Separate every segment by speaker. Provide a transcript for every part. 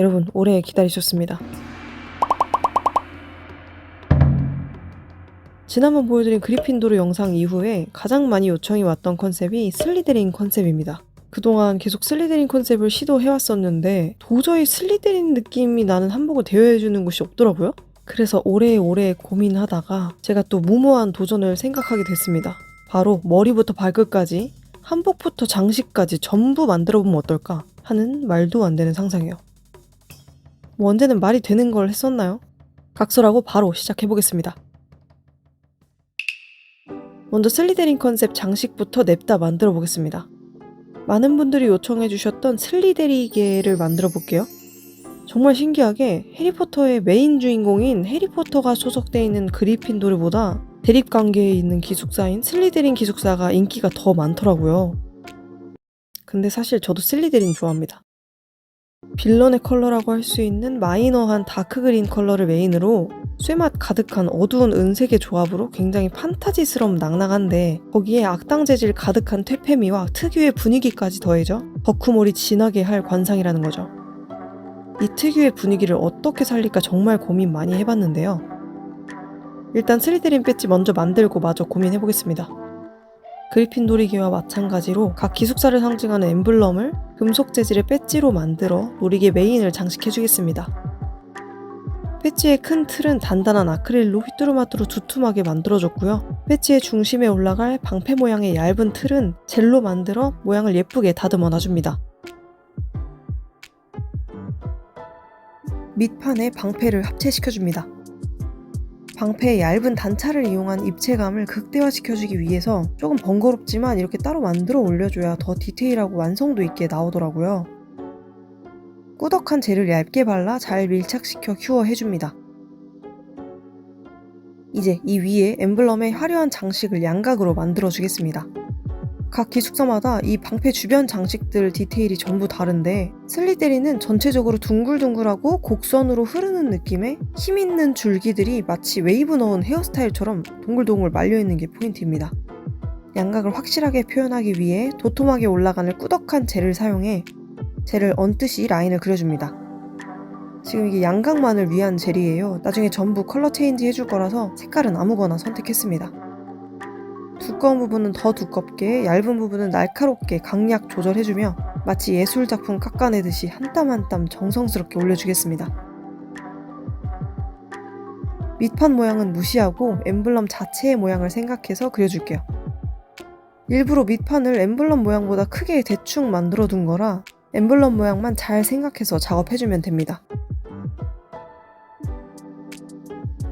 Speaker 1: 여러분 오래 기다리셨습니다. 지난번 보여드린 그리핀도르 영상 이후에 가장 많이 요청이 왔던 컨셉이 슬리데린 컨셉입니다. 그동안 계속 슬리데린 컨셉을 시도해왔었는데 도저히 슬리데린 느낌이 나는 한복을 대여해주는 곳이 없더라고요. 그래서 오래오래 고민하다가 제가 또 무모한 도전을 생각하게 됐습니다. 바로 머리부터 발끝까지 한복부터 장식까지 전부 만들어보면 어떨까 하는 말도 안 되는 상상이요. 뭐 언제는 말이 되는 걸 했었나요? 각설하고 바로 시작해보겠습니다. 먼저 슬리데린 컨셉 장식부터 냅다 만들어 보겠습니다. 많은 분들이 요청해 주셨던 슬리데리게를 만들어 볼게요. 정말 신기하게 해리포터의 메인 주인공인 해리포터가 소속돼 있는 그리핀도르보다 대립 관계에 있는 기숙사인 슬리데린 기숙사가 인기가 더 많더라고요. 근데 사실 저도 슬리데린 좋아합니다. 빌런의 컬러라고 할 수 있는 마이너한 다크 그린 컬러를 메인으로 쇠맛 가득한 어두운 은색의 조합으로 굉장히 판타지스러움 낭낭한데 거기에 악당 재질 가득한 퇴폐미와 특유의 분위기까지 더해져 덕후몰이 진하게 할 관상이라는 거죠. 이 특유의 분위기를 어떻게 살릴까 정말 고민 많이 해봤는데요. 일단 스리드린 배지 먼저 만들고 마저 고민해보겠습니다. 그리핀 놀이개와 마찬가지로 각 기숙사를 상징하는 엠블럼을 금속 재질의 배지로 만들어 놀이개 메인을 장식해주겠습니다. 배지의 큰 틀은 단단한 아크릴로 휘뚜루마뚜루 두툼하게 만들어줬고요. 배지의 중심에 올라갈 방패 모양의 얇은 틀은 젤로 만들어 모양을 예쁘게 다듬어 놔줍니다. 밑판에 방패를 합체시켜줍니다. 방패의 얇은 단차를 이용한 입체감을 극대화시켜주기 위해서 조금 번거롭지만 이렇게 따로 만들어 올려줘야 더 디테일하고 완성도 있게 나오더라고요. 꾸덕한 젤을 얇게 발라 잘 밀착시켜 큐어해줍니다. 이제 이 위에 엠블럼의 화려한 장식을 양각으로 만들어주겠습니다. 각 기숙사마다 이 방패 주변 장식들 디테일이 전부 다른데 슬리데리는 전체적으로 둥글둥글하고 곡선으로 흐르는 느낌의 힘있는 줄기들이 마치 웨이브 넣은 헤어스타일처럼 동글동글 말려있는 게 포인트입니다. 양각을 확실하게 표현하기 위해 도톰하게 올라가는 꾸덕한 젤을 사용해 젤을 얹듯이 라인을 그려줍니다. 지금 이게 양각만을 위한 젤이에요. 나중에 전부 컬러 체인지 해줄 거라서 색깔은 아무거나 선택했습니다. 두꺼운 부분은 더 두껍게, 얇은 부분은 날카롭게 강약 조절해주며 마치 예술작품 깎아내듯이 한 땀 한 땀 정성스럽게 올려주겠습니다. 밑판 모양은 무시하고 엠블럼 자체의 모양을 생각해서 그려줄게요. 일부러 밑판을 엠블럼 모양보다 크게 대충 만들어 둔 거라 엠블럼 모양만 잘 생각해서 작업해주면 됩니다.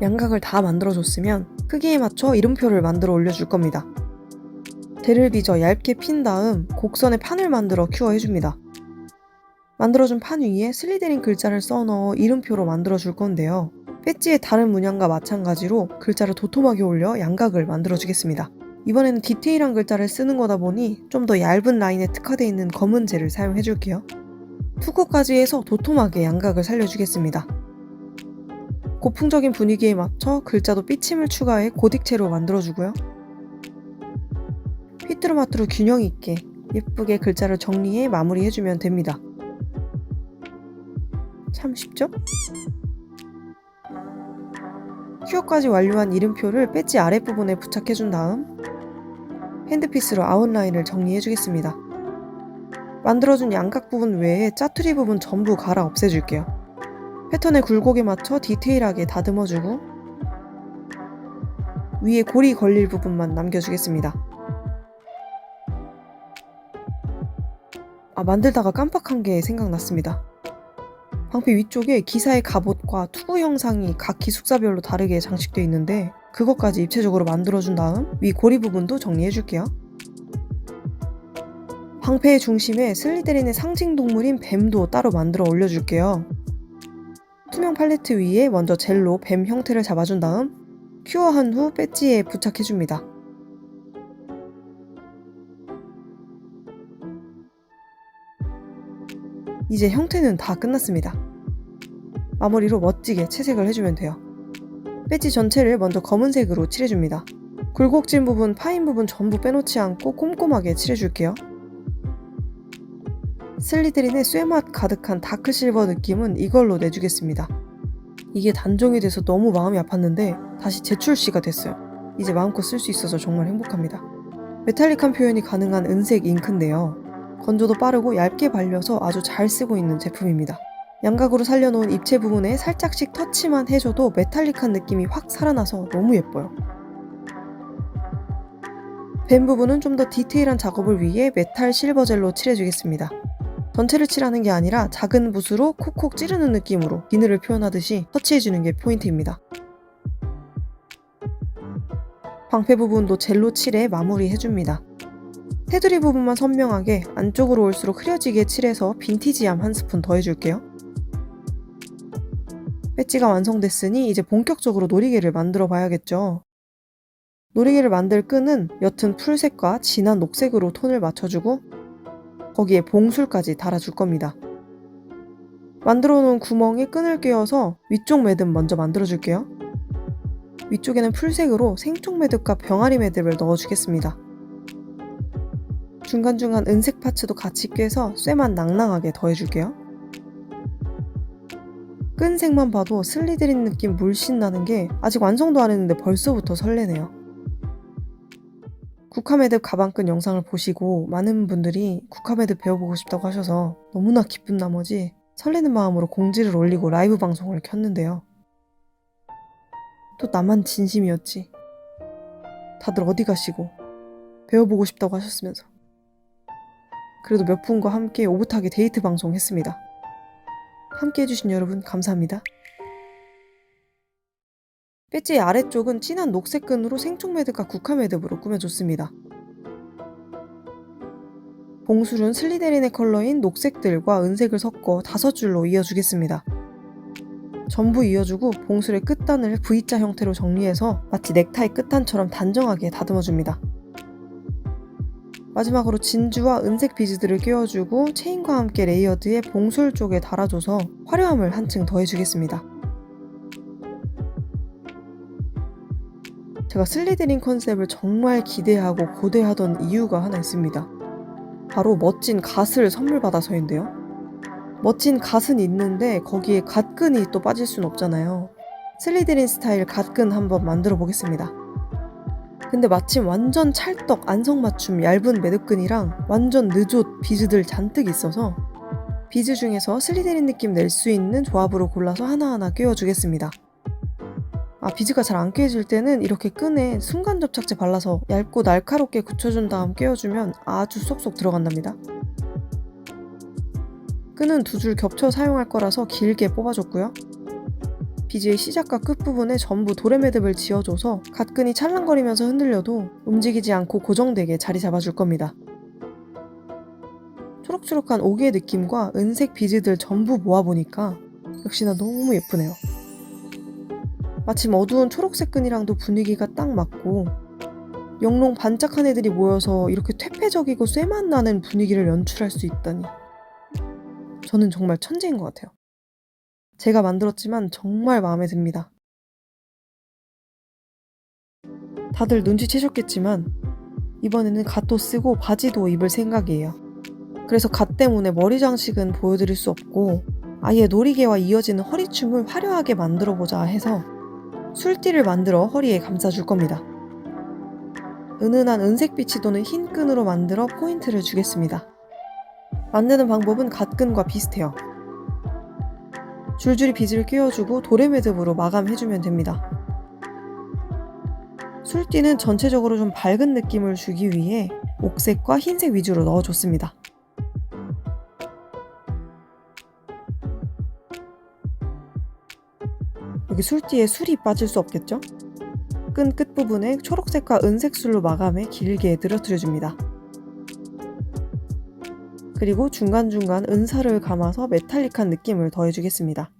Speaker 1: 양각을 다 만들어줬으면 크기에 맞춰 이름표를 만들어 올려줄 겁니다. 젤을 빚어 얇게 핀 다음 곡선에 판을 만들어 큐어해줍니다. 만들어준 판 위에 슬리데린 글자를 써넣어 이름표로 만들어줄 건데요. 배지의 다른 문양과 마찬가지로 글자를 도톰하게 올려 양각을 만들어주겠습니다. 이번에는 디테일한 글자를 쓰는 거다 보니 좀 더 얇은 라인에 특화되어 있는 검은 젤을 사용해줄게요. 투코까지 해서 도톰하게 양각을 살려주겠습니다. 고풍적인 분위기에 맞춰 글자도 삐침을 추가해 고딕체로 만들어주고요. 휘뚜루마뚜루 균형 있게 예쁘게 글자를 정리해 마무리해주면 됩니다. 참 쉽죠? 큐어까지 완료한 이름표를 배지 아랫부분에 부착해준 다음 핸드피스로 아웃라인을 정리해주겠습니다. 만들어준 양각 부분 외에 짜투리 부분 전부 갈아 없애줄게요. 패턴의 굴곡에 맞춰 디테일하게 다듬어주고 위에 고리 걸릴 부분만 남겨주겠습니다. 아, 만들다가 깜빡한 게 생각났습니다. 방패 위쪽에 기사의 갑옷과 투구 형상이 각 기숙사별로 다르게 장식되어 있는데 그것까지 입체적으로 만들어준 다음 위 고리 부분도 정리해줄게요. 방패의 중심에 슬리데린의 상징 동물인 뱀도 따로 만들어 올려줄게요. 투명 팔레트 위에 먼저 젤로 뱀 형태를 잡아준 다음 큐어한 후 배지에 부착해줍니다. 이제 형태는 다 끝났습니다. 마무리로 멋지게 채색을 해주면 돼요. 배지 전체를 먼저 검은색으로 칠해줍니다. 굴곡진 부분, 파인 부분 전부 빼놓지 않고 꼼꼼하게 칠해줄게요. 슬리데린의 쇠맛 가득한 다크실버 느낌은 이걸로 내주겠습니다. 이게 단종이 돼서 너무 마음이 아팠는데 다시 재출시가 됐어요. 이제 마음껏 쓸 수 있어서 정말 행복합니다. 메탈릭한 표현이 가능한 은색 잉크인데요. 건조도 빠르고 얇게 발려서 아주 잘 쓰고 있는 제품입니다. 양각으로 살려놓은 입체 부분에 살짝씩 터치만 해줘도 메탈릭한 느낌이 확 살아나서 너무 예뻐요. 벤 부분은 좀 더 디테일한 작업을 위해 메탈 실버 젤로 칠해주겠습니다. 전체를 칠하는 게 아니라 작은 붓으로 콕콕 찌르는 느낌으로 비늘을 표현하듯이 터치해주는 게 포인트입니다. 방패 부분도 젤로 칠해 마무리해줍니다. 테두리 부분만 선명하게 안쪽으로 올수록 흐려지게 칠해서 빈티지함 한 스푼 더해줄게요. 배지가 완성됐으니 이제 본격적으로 놀이개를 만들어 봐야겠죠. 놀이개를 만들 끈은 옅은 풀색과 진한 녹색으로 톤을 맞춰주고 거기에 봉술까지 달아줄 겁니다. 만들어 놓은 구멍에 끈을 끼워서 위쪽 매듭 먼저 만들어 줄게요. 위쪽에는 풀색으로 생쪽 매듭과 병아리 매듭을 넣어주겠습니다. 중간중간 은색 파츠도 같이 꿰서 쇠만 낭낭하게 더해줄게요. 끈 색만 봐도 슬리드린 느낌 물씬 나는 게 아직 완성도 안 했는데 벌써부터 설레네요. 국화매듭 가방끈 영상을 보시고 많은 분들이 국화매듭 배워보고 싶다고 하셔서 너무나 기쁜 나머지 설레는 마음으로 공지를 올리고 라이브 방송을 켰는데요. 또 나만 진심이었지. 다들 어디 가시고 배워보고 싶다고 하셨으면서. 그래도 몇 분과 함께 오붓하게 데이트 방송 했습니다. 함께 해주신 여러분 감사합니다. 배지의 아래쪽은 진한 녹색 끈으로 생촉 매듭과 국화 매듭으로 꾸며줬습니다. 봉술은 슬리데린의 컬러인 녹색들과 은색을 섞어 다섯 줄로 이어주겠습니다. 전부 이어주고 봉술의 끝단을 V자 형태로 정리해서 마치 넥타이 끝단처럼 단정하게 다듬어줍니다. 마지막으로 진주와 은색 비즈들을 끼워주고 체인과 함께 레이어드에 봉술 쪽에 달아줘서 화려함을 한층 더해주겠습니다. 제가 슬리드린 컨셉을 정말 기대하고 고대하던 이유가 하나 있습니다. 바로 멋진 갓을 선물 받아서인데요. 멋진 갓은 있는데 거기에 갓끈이 또 빠질 순 없잖아요. 슬리드린 스타일 갓끈 한번 만들어 보겠습니다. 근데 마침 완전 찰떡 안성맞춤 얇은 매듭끈이랑 완전 느좋 비즈들 잔뜩 있어서 비즈 중에서 슬리데린 느낌 낼 수 있는 조합으로 골라서 하나하나 끼워주겠습니다. 아 비즈가 잘 안 끼워질 때는 이렇게 끈에 순간 접착제 발라서 얇고 날카롭게 굳혀준 다음 끼워주면 아주 쏙쏙 들어간답니다. 끈은 두 줄 겹쳐 사용할 거라서 길게 뽑아줬고요. 비즈의 시작과 끝부분에 전부 도레매듭을 지어줘서 갓끈이 찰랑거리면서 흔들려도 움직이지 않고 고정되게 자리 잡아줄 겁니다. 초록초록한 옥의 느낌과 은색 비즈들 전부 모아보니까 역시나 너무 예쁘네요. 마침 어두운 초록색 끈이랑도 분위기가 딱 맞고 영롱 반짝한 애들이 모여서 이렇게 퇴폐적이고 쇠맛 나는 분위기를 연출할 수 있다니 저는 정말 천재인 것 같아요. 제가 만들었지만 정말 마음에 듭니다. 다들 눈치채셨겠지만 이번에는 갓도 쓰고 바지도 입을 생각이에요. 그래서 갓 때문에 머리 장식은 보여드릴 수 없고 아예 놀이개와 이어지는 허리춤을 화려하게 만들어 보자 해서 술띠를 만들어 허리에 감싸줄 겁니다. 은은한 은색빛이 도는 흰 끈으로 만들어 포인트를 주겠습니다. 만드는 방법은 갓끈과 비슷해요. 줄줄이 비즈를 끼워주고 도레매듭으로 마감해주면 됩니다. 술띠는 전체적으로 좀 밝은 느낌을 주기 위해 옥색과 흰색 위주로 넣어줬습니다. 여기 술띠에 술이 빠질 수 없겠죠? 끈 끝부분에 초록색과 은색 술로 마감해 길게 늘어뜨려줍니다. 그리고 중간중간 은사를 감아서 메탈릭한 느낌을 더해주겠습니다.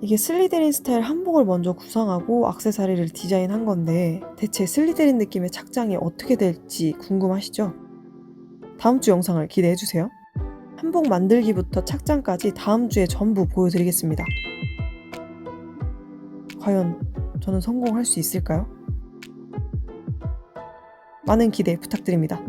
Speaker 1: 이게 슬리데린 스타일 한복을 먼저 구상하고 악세사리를 디자인한 건데 대체 슬리데린 느낌의 착장이 어떻게 될지 궁금하시죠? 다음 주 영상을 기대해주세요. 한복 만들기부터 착장까지 다음 주에 전부 보여드리겠습니다. 과연 저는 성공할 수 있을까요? 많은 기대 부탁드립니다.